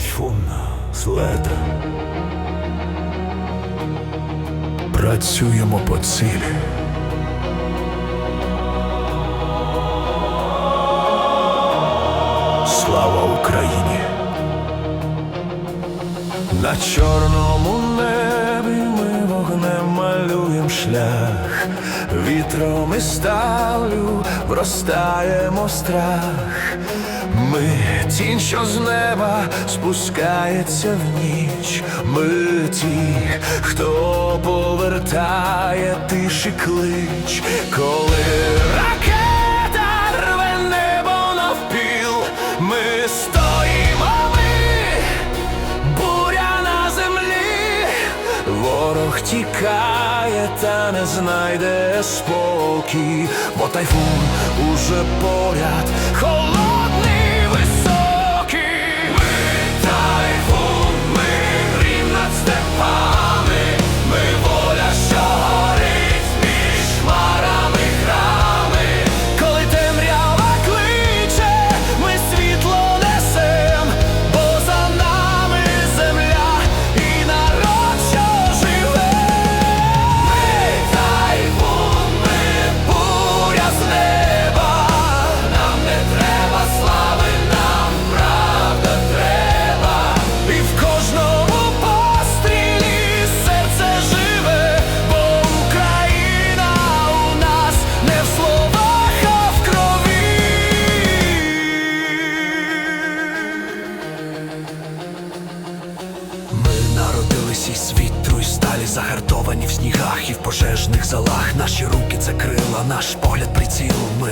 Тайфун след. Працюємо по цілі. Слава Україні! На чорному небі ми вогнем малюєм шлях, вітром і сталю вростаємо страх. Ми тінь, що з неба спускається в ніч. Ми ті, хто повертає тиші клич, коли ракета рве небо навпіл, ми стоїмо ми буря на землі, ворог тікає, та не знайде спокій, бо тайфун уже поряд, холодний, сталі загартовані в снігах і в пожежних залах. Наші руки це крила, наш погляд приціл. Ми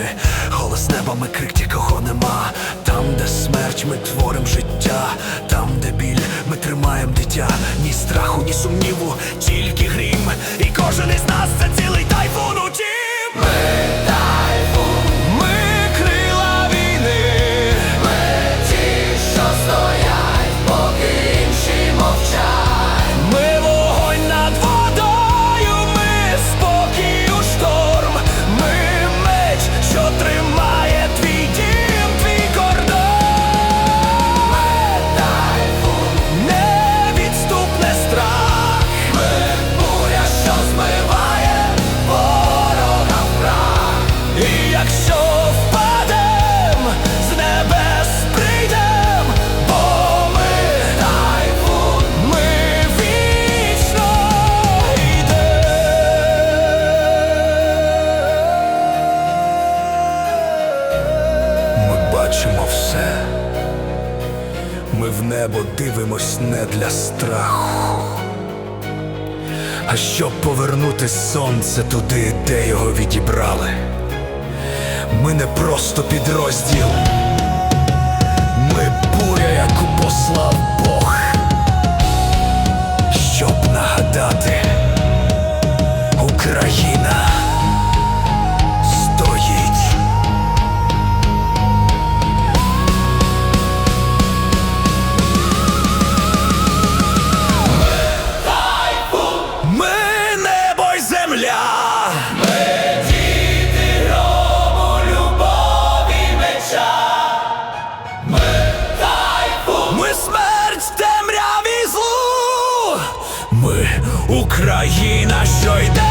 голос неба, ми крик ті, кого нема. Там, де смерть, ми творим життя, там, де біль, ми тримаємо дитя. Ні страху, ні сумніву, тільки грім. І кожен із нас це цілий тайфун у тім. Бачимо все. Ми в небо дивимось не для страху. А щоб повернути сонце туди, де його відібрали. Ми не просто підрозділ. Ми буря, яку послав Бог. Україна, що йде.